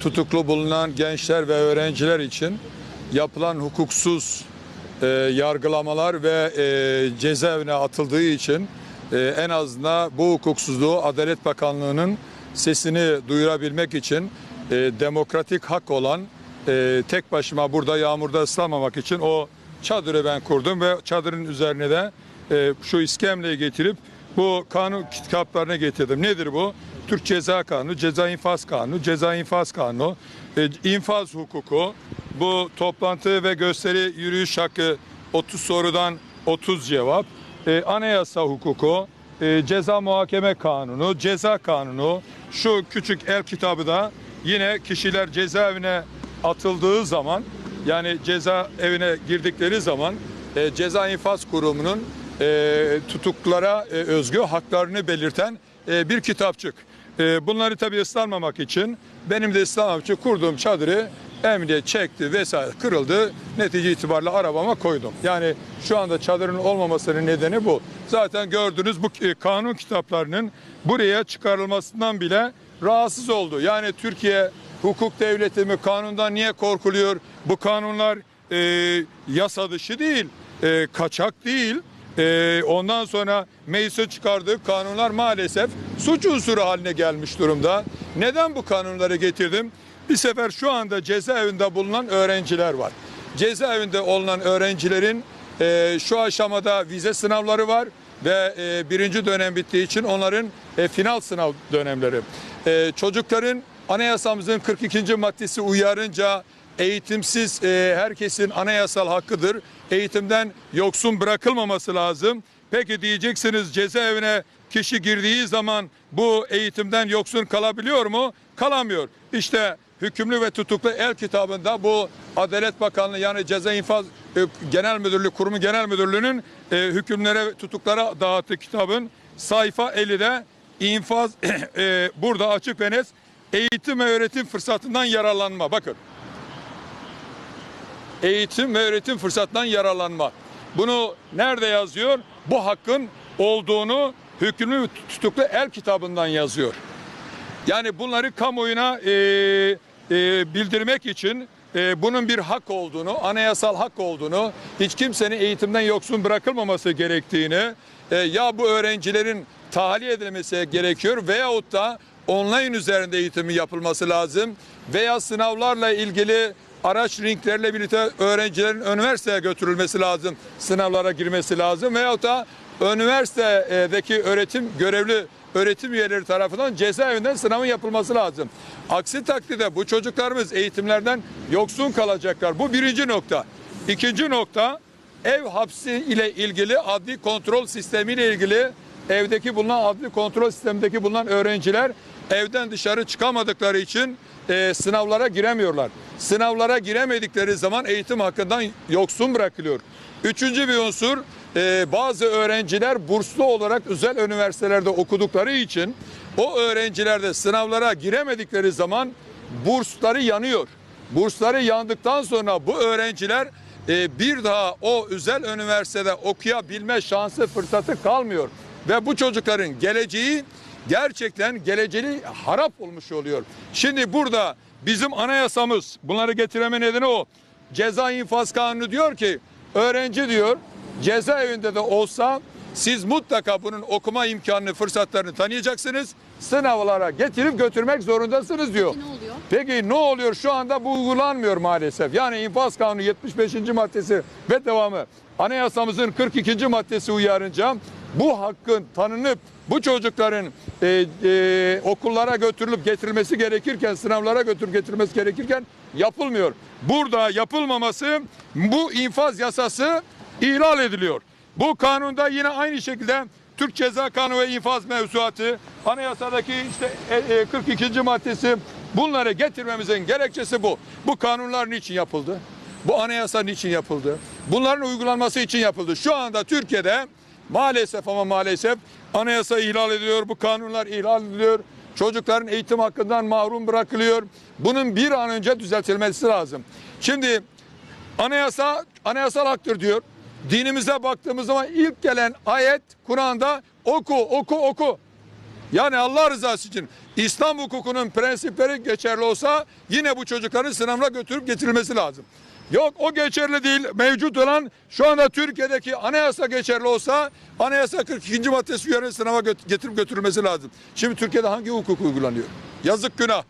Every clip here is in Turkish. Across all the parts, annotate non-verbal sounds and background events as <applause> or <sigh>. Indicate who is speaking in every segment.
Speaker 1: tutuklu bulunan gençler ve öğrenciler için yapılan hukuksuz e, yargılamalar ve e, cezaevine atıldığı için e, en azından bu hukuksuzluğu Adalet Bakanlığı'nın sesini duyurabilmek için e, demokratik hak olan e, tek başıma burada yağmurda ıslanmamak için o çadırı ben kurdum ve çadırın üzerine de e, şu iskemleyi getirip bu kanun kitaplarına getirdim. Nedir bu? Türk Ceza Kanunu, Ceza İnfaz Kanunu, Ceza İnfaz Kanunu, e, infaz hukuku, bu toplantı ve gösteri yürüyüş hakkı 30 sorudan 30 cevap, e, anayasa hukuku, e, ceza muhakeme kanunu, ceza kanunu, şu küçük el kitabı da yine kişiler cezaevine atıldığı zaman yani ceza evine girdikleri zaman e, Ceza İnfaz Kurumu'nun e, tutuklara e, özgü haklarını belirten e, bir kitapçık. E, bunları tabii ıslanmamak için benim de ıslanmamak kurduğum çadırı emniyet çekti vesaire kırıldı. Netice itibariyle arabama koydum. Yani şu anda çadırın olmamasının nedeni bu. Zaten gördünüz bu e, kanun kitaplarının buraya çıkarılmasından bile rahatsız oldu. Yani Türkiye hukuk devleti mi kanundan niye korkuluyor? Bu kanunlar e, yasa dışı değil, e, kaçak değil. E, ondan sonra meclise çıkardığı kanunlar maalesef suç unsuru haline gelmiş durumda. Neden bu kanunları getirdim? Bir sefer şu anda cezaevinde bulunan öğrenciler var. Cezaevinde olunan öğrencilerin e, şu aşamada vize sınavları var ve e, birinci dönem bittiği için onların e, final sınav dönemleri. E, çocukların anayasamızın 42. maddesi uyarınca eğitimsiz e, herkesin anayasal hakkıdır. Eğitimden yoksun bırakılmaması lazım. Peki diyeceksiniz cezaevine kişi girdiği zaman bu eğitimden yoksun kalabiliyor mu? Kalamıyor. İşte hükümlü ve tutuklu el kitabında bu Adalet Bakanlığı yani Ceza İnfaz e, Genel Müdürlüğü Kurumu Genel Müdürlüğü'nün e, hükümlere tutuklara dağıttığı kitabın sayfa 50'de infaz <clears throat> e, burada açık ve net eğitim ve öğretim fırsatından yararlanma. Bakın. Eğitim ve öğretim fırsatından yararlanma. Bunu nerede yazıyor? Bu hakkın olduğunu hükümlü tutuklu el kitabından yazıyor. Yani bunları kamuoyuna e, e, bildirmek için e, bunun bir hak olduğunu, anayasal hak olduğunu, hiç kimsenin eğitimden yoksun bırakılmaması gerektiğini, e, ya bu öğrencilerin tahliye edilmesi gerekiyor veyahut da online üzerinde eğitimi yapılması lazım veya sınavlarla ilgili araç ringlerle birlikte öğrencilerin üniversiteye götürülmesi lazım, sınavlara girmesi lazım veyahut da üniversitedeki öğretim görevli öğretim üyeleri tarafından cezaevinden sınavın yapılması lazım. Aksi takdirde bu çocuklarımız eğitimlerden yoksun kalacaklar. Bu birinci nokta. İkinci nokta ev hapsi ile ilgili adli kontrol sistemi ile ilgili evdeki bulunan adli kontrol sistemindeki bulunan öğrenciler evden dışarı çıkamadıkları için e, sınavlara giremiyorlar. Sınavlara giremedikleri zaman eğitim hakkından yoksun bırakılıyor. Üçüncü bir unsur e, bazı öğrenciler burslu olarak özel üniversitelerde okudukları için o öğrenciler de sınavlara giremedikleri zaman bursları yanıyor. Bursları yandıktan sonra bu öğrenciler e, bir daha o özel üniversitede okuyabilme şansı fırsatı kalmıyor. Ve bu çocukların geleceği gerçekten geleceği harap olmuş oluyor. Şimdi burada bizim anayasamız bunları getireme nedeni o. Ceza infaz kanunu diyor ki öğrenci diyor cezaevinde de olsa siz mutlaka bunun okuma imkanını, fırsatlarını tanıyacaksınız. Sınavlara getirip götürmek zorundasınız diyor.
Speaker 2: Peki ne oluyor?
Speaker 1: Peki ne oluyor? Şu anda bu uygulanmıyor maalesef. Yani infaz kanunu 75. maddesi ve devamı anayasamızın 42. maddesi uyarınca bu hakkın tanınıp bu çocukların e, e, okullara götürülüp getirilmesi gerekirken, sınavlara götürüp getirilmesi gerekirken yapılmıyor. Burada yapılmaması bu infaz yasası ihlal ediliyor. Bu kanunda yine aynı şekilde Türk Ceza Kanunu ve infaz mevzuatı, anayasadaki işte e, e, 42. maddesi bunları getirmemizin gerekçesi bu. Bu kanunlar niçin yapıldı? Bu anayasa niçin yapıldı? Bunların uygulanması için yapıldı. Şu anda Türkiye'de maalesef ama maalesef anayasa ihlal ediliyor, bu kanunlar ihlal ediliyor. Çocukların eğitim hakkından mahrum bırakılıyor. Bunun bir an önce düzeltilmesi lazım. Şimdi anayasa anayasal haktır diyor. Dinimize baktığımız zaman ilk gelen ayet Kur'an'da oku oku oku. Yani Allah rızası için İslam hukukunun prensipleri geçerli olsa yine bu çocukların sınavına götürüp getirilmesi lazım. Yok o geçerli değil. Mevcut olan şu anda Türkiye'deki anayasa geçerli olsa anayasa 42. maddesi üzerine sınava getirip götürülmesi lazım. Şimdi Türkiye'de hangi hukuk uygulanıyor? Yazık günah.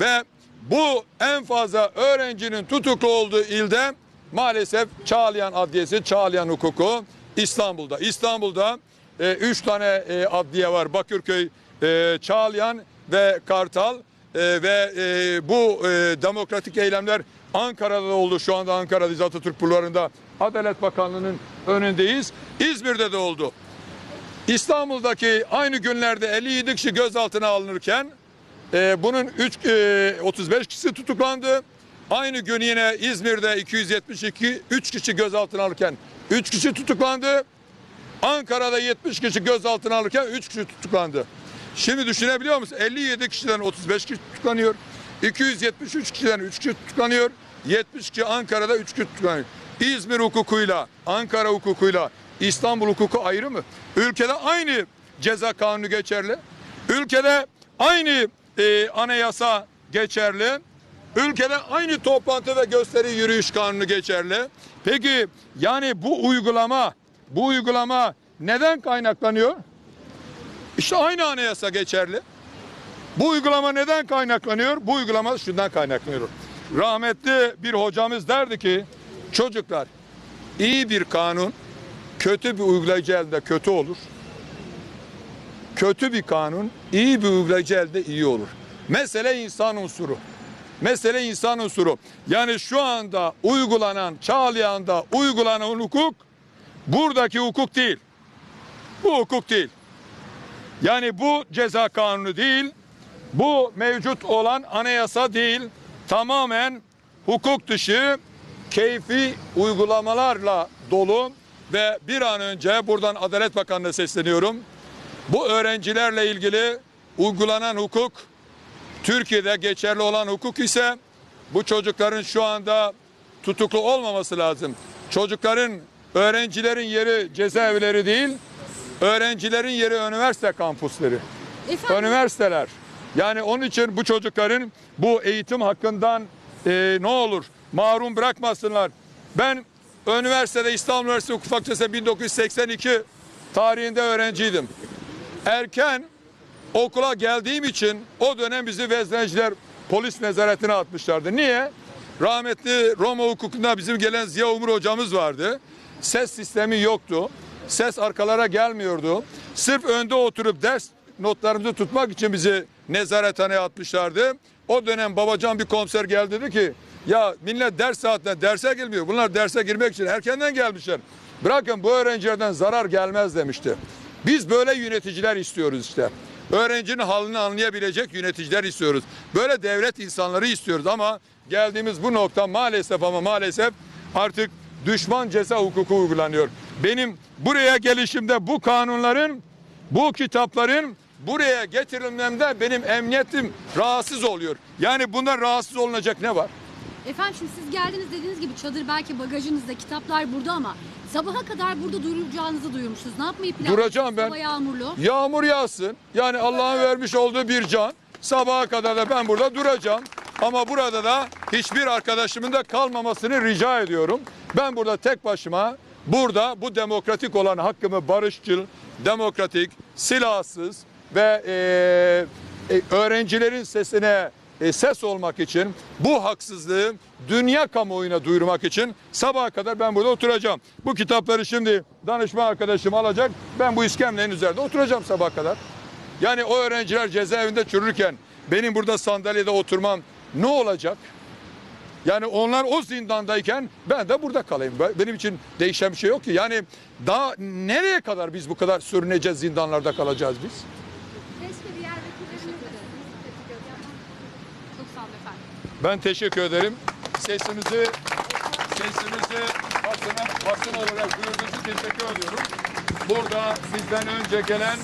Speaker 1: Ve bu en fazla öğrencinin tutuklu olduğu ilde maalesef Çağlayan Adliyesi, Çağlayan hukuku İstanbul'da. İstanbul'da e, üç tane e, adliye var. Bakırköy, e, Çağlayan ve Kartal. E, ve e, bu e, demokratik eylemler Ankara'da da oldu. Şu anda Ankara'dayız Atatürk Bulvarı'nda. Adalet Bakanlığı'nın önündeyiz. İzmir'de de oldu. İstanbul'daki aynı günlerde 57 kişi gözaltına alınırken e, bunun 3 e, 35 kişisi tutuklandı. Aynı gün yine İzmir'de 272 3 kişi gözaltına alırken 3 kişi tutuklandı. Ankara'da 70 kişi gözaltına alırken 3 kişi tutuklandı. Şimdi düşünebiliyor musun? 57 kişiden 35 kişi tutuklanıyor. 273 kişiden 3 kişi tutuklanıyor. 70 kişi Ankara'da 3 kişi tutuklanıyor. İzmir hukukuyla, Ankara hukukuyla İstanbul hukuku ayrı mı? Ülkede aynı ceza kanunu geçerli. Ülkede aynı e, anayasa geçerli. Ülkede aynı toplantı ve gösteri yürüyüş kanunu geçerli. Peki yani bu uygulama, bu uygulama neden kaynaklanıyor? İşte aynı anayasa geçerli. Bu uygulama neden kaynaklanıyor? Bu uygulama şundan kaynaklanıyor. Rahmetli bir hocamız derdi ki çocuklar iyi bir kanun kötü bir uygulayıcı elde kötü olur. Kötü bir kanun iyi bir uygulayıcı elde iyi olur. Mesele insan unsuru. Mesele insan unsuru. Yani şu anda uygulanan, Çağlayan'da uygulanan hukuk buradaki hukuk değil. Bu hukuk değil. Yani bu ceza kanunu değil, bu mevcut olan anayasa değil, tamamen hukuk dışı keyfi uygulamalarla dolu ve bir an önce buradan Adalet Bakanlığı'na sesleniyorum. Bu öğrencilerle ilgili uygulanan hukuk, Türkiye'de geçerli olan hukuk ise bu çocukların şu anda tutuklu olmaması lazım. Çocukların, öğrencilerin yeri cezaevleri değil, öğrencilerin yeri üniversite kampüsleri
Speaker 2: Efendim,
Speaker 1: üniversiteler. Yani onun için bu çocukların bu eğitim hakkından e, ne olur mahrum bırakmasınlar. Ben üniversitede İstanbul Üniversitesi Hukuk Fakültesi 1982 tarihinde öğrenciydim. Erken okula geldiğim için o dönem bizi vezneciler polis nezaretine atmışlardı. Niye? Rahmetli Roma hukukunda bizim gelen Ziya Umur hocamız vardı. Ses sistemi yoktu. Ses arkalara gelmiyordu. Sırf önde oturup ders notlarımızı tutmak için bizi nezarethaneye atmışlardı. O dönem babacan bir komiser geldi dedi ki ya millet ders saatinde derse girmiyor. Bunlar derse girmek için erkenden gelmişler. Bırakın bu öğrencilerden zarar gelmez demişti. Biz böyle yöneticiler istiyoruz işte. Öğrencinin halini anlayabilecek yöneticiler istiyoruz. Böyle devlet insanları istiyoruz ama geldiğimiz bu nokta maalesef ama maalesef artık düşman ceza hukuku uygulanıyor. Benim buraya gelişimde bu kanunların, bu kitapların buraya getirilmemde benim emniyetim rahatsız oluyor. Yani bundan rahatsız olunacak ne var?
Speaker 2: Efendim şimdi siz geldiniz dediğiniz gibi çadır belki bagajınızda kitaplar burada ama sabaha kadar burada duracağınızı duyurmuşsunuz. Ne yapmayı planlıyorsunuz?
Speaker 1: Duracağım ben.
Speaker 2: Hava yağmurlu.
Speaker 1: Yağmur yağsın. Yani Allah'ın vermiş olduğu bir can. Sabaha kadar da ben burada duracağım. Ama burada da hiçbir arkadaşımın da kalmamasını rica ediyorum. Ben burada tek başıma burada bu demokratik olan hakkımı barışçıl, demokratik, silahsız ve eee, e, öğrencilerin sesine e, ses olmak için bu haksızlığı dünya kamuoyuna duyurmak için sabaha kadar ben burada oturacağım. Bu kitapları şimdi danışma arkadaşım alacak. Ben bu iskemlenin üzerinde oturacağım sabaha kadar. Yani o öğrenciler cezaevinde çürürken benim burada sandalyede oturmam ne olacak? Yani onlar o zindandayken ben de burada kalayım. Ben- Benim için değişen bir şey yok ki. Yani daha nereye kadar biz bu kadar sürüneceğiz zindanlarda kalacağız biz?
Speaker 2: Keşke diğer vekillerimiz de. Çok sağ olun efendim.
Speaker 1: Ben teşekkür ederim. Sesimizi sesimizi basına, basın olarak duyurduğunuz teşekkür ediyorum. Burada sizden önce gelen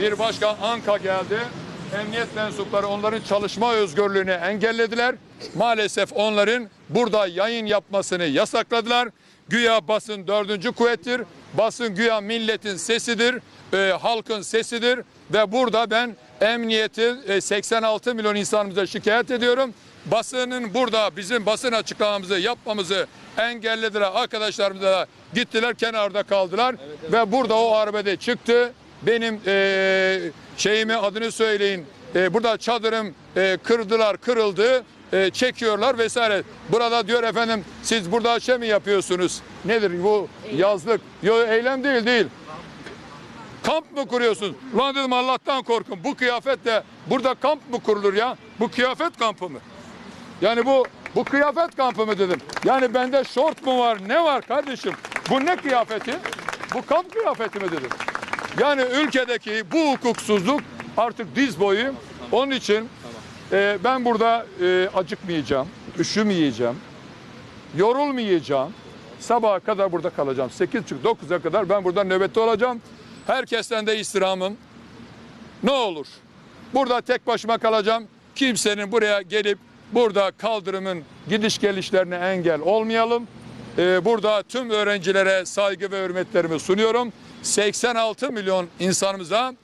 Speaker 1: bir başka Anka geldi. Emniyet mensupları onların çalışma özgürlüğünü engellediler. Maalesef onların burada yayın yapmasını yasakladılar. Güya basın dördüncü kuvvettir. Basın güya milletin sesidir, e, halkın sesidir ve burada ben Emniyeti e, 86 milyon insanımıza şikayet ediyorum. Basının burada bizim basın açıklamamızı yapmamızı engellediler. Arkadaşlarımız da gittiler kenarda kaldılar. Ve burada o arbede çıktı. Benim e, şeyimi adını söyleyin. E, burada çadırım e, kırdılar, kırıldı. e, çekiyorlar vesaire. Burada diyor efendim siz burada şey mi yapıyorsunuz? Nedir bu yazlık? Yok eylem değil değil. Kamp mı kuruyorsun? Ulan dedim Allah'tan korkun. Bu kıyafetle burada kamp mı kurulur ya? Bu kıyafet kampı mı? Yani bu bu kıyafet kampı mı dedim. Yani bende şort mu var? Ne var kardeşim? Bu ne kıyafeti? Bu kamp kıyafeti mi dedim. Yani ülkedeki bu hukuksuzluk artık diz boyu. Onun için e, ben burada e, acıkmayacağım, üşümeyeceğim, yorulmayacağım. Sabaha kadar burada kalacağım. 8.30-9'a kadar ben burada nöbette olacağım. Herkesten de istirhamım. Ne olur burada tek başıma kalacağım. Kimsenin buraya gelip burada kaldırımın gidiş gelişlerine engel olmayalım. Ee, burada tüm öğrencilere saygı ve hürmetlerimi sunuyorum. 86 milyon insanımıza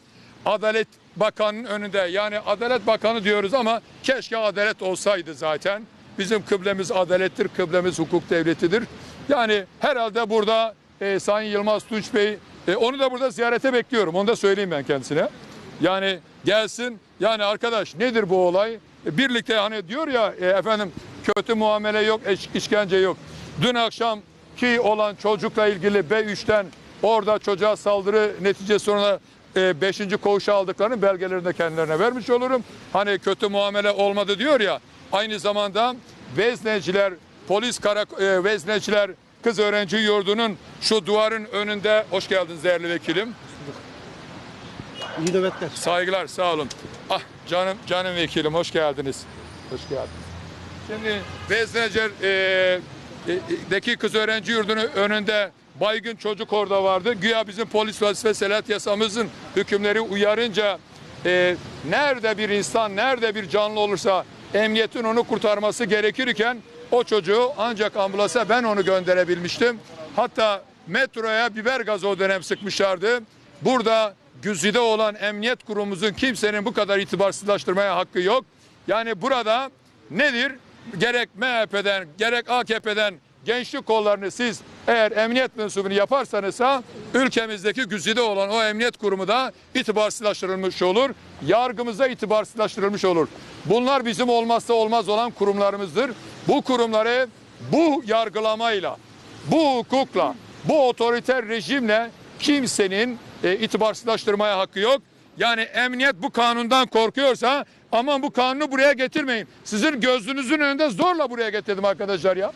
Speaker 1: Adalet Bakanı'nın önünde yani Adalet Bakanı diyoruz ama keşke adalet olsaydı zaten. Bizim kıblemiz adalettir, kıblemiz hukuk devletidir. Yani herhalde burada e, Sayın Yılmaz Tunç Bey e, onu da burada ziyarete bekliyorum. Onu da söyleyeyim ben kendisine. Yani gelsin yani arkadaş nedir bu olay? E, birlikte hani diyor ya e, efendim kötü muamele yok, işkence yok. Dün akşam ki olan çocukla ilgili B3'ten orada çocuğa saldırı neticesi sonra 5. koğuşa aldıklarını belgelerini de kendilerine vermiş olurum. Hani kötü muamele olmadı diyor ya. Aynı zamanda vezneciler, polis karak e, vezneciler kız öğrenci yurdunun şu duvarın önünde hoş geldiniz değerli vekilim.
Speaker 3: İyi nöbetler.
Speaker 1: Saygılar sağ olun. Ah canım canım vekilim hoş geldiniz. Hoş geldiniz. Şimdi Vezneciler e, e, deki kız öğrenci yurdunun önünde baygın çocuk orada vardı. Güya bizim polis vazife selat yasamızın hükümleri uyarınca e, nerede bir insan, nerede bir canlı olursa emniyetin onu kurtarması gerekirken o çocuğu ancak ambulansa ben onu gönderebilmiştim. Hatta metroya biber gazı o dönem sıkmışlardı. Burada güzide olan emniyet kurumumuzun kimsenin bu kadar itibarsızlaştırmaya hakkı yok. Yani burada nedir? Gerek MHP'den gerek AKP'den gençlik kollarını siz eğer emniyet mensubunu yaparsanız ülkemizdeki güzide olan o emniyet kurumu da itibarsızlaştırılmış olur. Yargımıza itibarsızlaştırılmış olur. Bunlar bizim olmazsa olmaz olan kurumlarımızdır. Bu kurumları bu yargılamayla, bu hukukla, bu otoriter rejimle kimsenin e, itibarsızlaştırmaya hakkı yok. Yani emniyet bu kanundan korkuyorsa aman bu kanunu buraya getirmeyin. Sizin gözünüzün önünde zorla buraya getirdim arkadaşlar ya.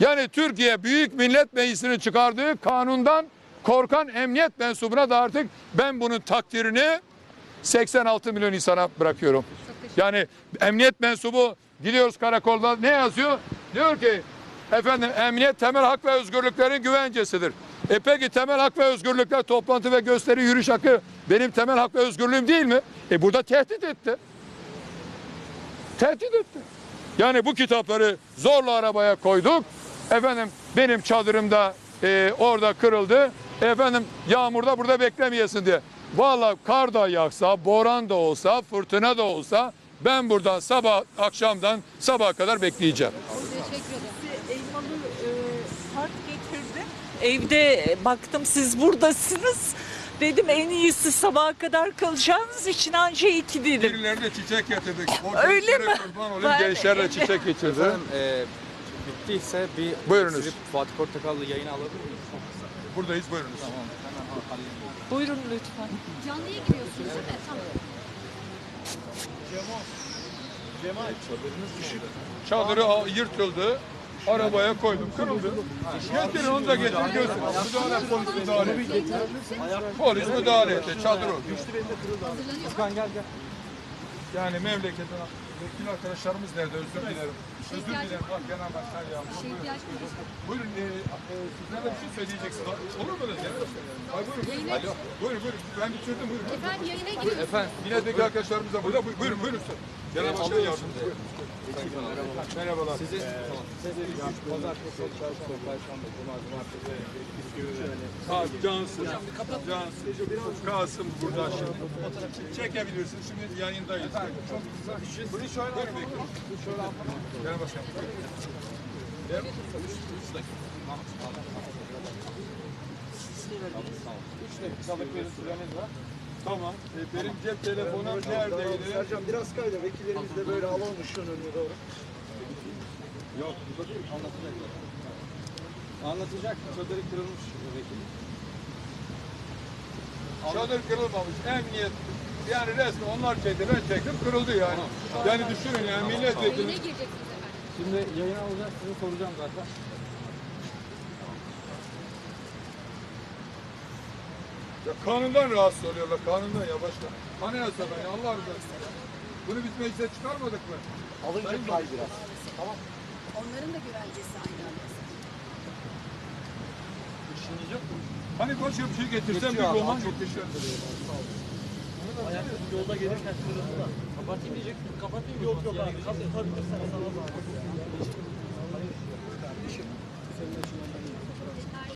Speaker 1: Yani Türkiye Büyük Millet Meclisi'nin çıkardığı kanundan korkan emniyet mensubuna da artık ben bunun takdirini 86 milyon insana bırakıyorum. Yani emniyet mensubu gidiyoruz karakolda ne yazıyor? Diyor ki efendim emniyet temel hak ve özgürlüklerin güvencesidir. E peki temel hak ve özgürlükler toplantı ve gösteri yürüyüş hakkı benim temel hak ve özgürlüğüm değil mi? E burada tehdit etti. Tehdit etti. Yani bu kitapları zorla arabaya koyduk. Efendim benim çadırımda e, orada kırıldı. Efendim yağmurda burada beklemeyesin diye. Vallahi kar da yağsa, boran da olsa, fırtına da olsa ben buradan sabah akşamdan sabaha kadar bekleyeceğim.
Speaker 2: Teşekkür ederim.
Speaker 4: elmalı e, kart getirdim. Evde baktım siz buradasınız. Dedim en iyisi sabaha kadar kalacağınız için anca iki dedim.
Speaker 1: Birilerine çiçek getirdik. <laughs> O
Speaker 4: Öyle
Speaker 1: gençlere
Speaker 4: mi?
Speaker 1: kurban olayım,
Speaker 4: Ben
Speaker 1: gençlerle çiçek getirdi.
Speaker 5: Efendim e, bittiyse bir
Speaker 1: Buyurunuz.
Speaker 5: sizi Fatih Portakallı yayına alabilir miyiz?
Speaker 1: Buradayız buyurunuz.
Speaker 5: Tamam hemen halledeyim.
Speaker 4: Buyurun lütfen.
Speaker 2: Canlıya giriyorsunuz değil mi? Tamam.
Speaker 1: Çadırı yırtıldı. Arabaya koydum. Kırıldı. Getirin onu da getirin. Götürün. Müdahale polis müdahale etti. Polis müdahale etti. Çadır o.
Speaker 2: Hazırlanıyor.
Speaker 1: Yani memleketin vekil arkadaşlarımız nerede? Özür dilerim. Özür dilerim. Bak genel başkan yağmur.
Speaker 2: Bir şey.
Speaker 1: Buyurun. E, e, sizler de bir şey söyleyeceksiniz. Olur mu öyle şey? Ay buyurun. Buyurun.
Speaker 2: Yayına,
Speaker 1: Buyurun buyurun. Ben bitirdim. Buyurun.
Speaker 2: efendim yayına giriyorsunuz.
Speaker 5: Efendim
Speaker 1: Milletvekili arkadaşlarımız da burada. Buyurun buyurun. Genel başkan yardımcısı. Buyurun. Merhabalar.
Speaker 5: Sizi tamam. Sizi pazartesi, çarşamba, perşembe, cuma, cumartesi,
Speaker 1: Ha, Cansın. Cansın. Kasım burada şimdi. Çekebilirsin. Şimdi yayındayız. Çok güzel. Bunu şöyle bekliyorum. Şöyle.
Speaker 5: Üç dakikalık bir süreniz var.
Speaker 1: Tamam. E, benim cep telefonum neredeydi?
Speaker 3: Sercan biraz kayda vekillerimiz de böyle alalım ışığın önüne doğru.
Speaker 5: Yok, burada değil. Anlatacak. Anlatacak. Çadırı kırılmış vekil.
Speaker 1: Çadır kırılmamış. Emniyet yani resmi onlar çekti ben çektim kırıldı yani. Yani düşünün yani milletvekili.
Speaker 2: efendim.
Speaker 5: Şimdi yayın alacağız. Size soracağım zaten.
Speaker 1: Ya kanundan rahatsız oluyorlar kanundan ya başka. Anayasa ben ya Allah rızası için. Bunu biz meclise çıkarmadık mı?
Speaker 3: Alınca kay biraz. Tamam.
Speaker 2: Onların da güvencesi aynı anda.
Speaker 3: İşiniz yok mu?
Speaker 1: Hani başka bir şey getirsem bir roman
Speaker 3: çok
Speaker 1: yetişir.
Speaker 3: Yolda gelirken kırıldı da. Batı diyecek, kapatayım. Yok yok abi, kapatabilirsen sana zahmet.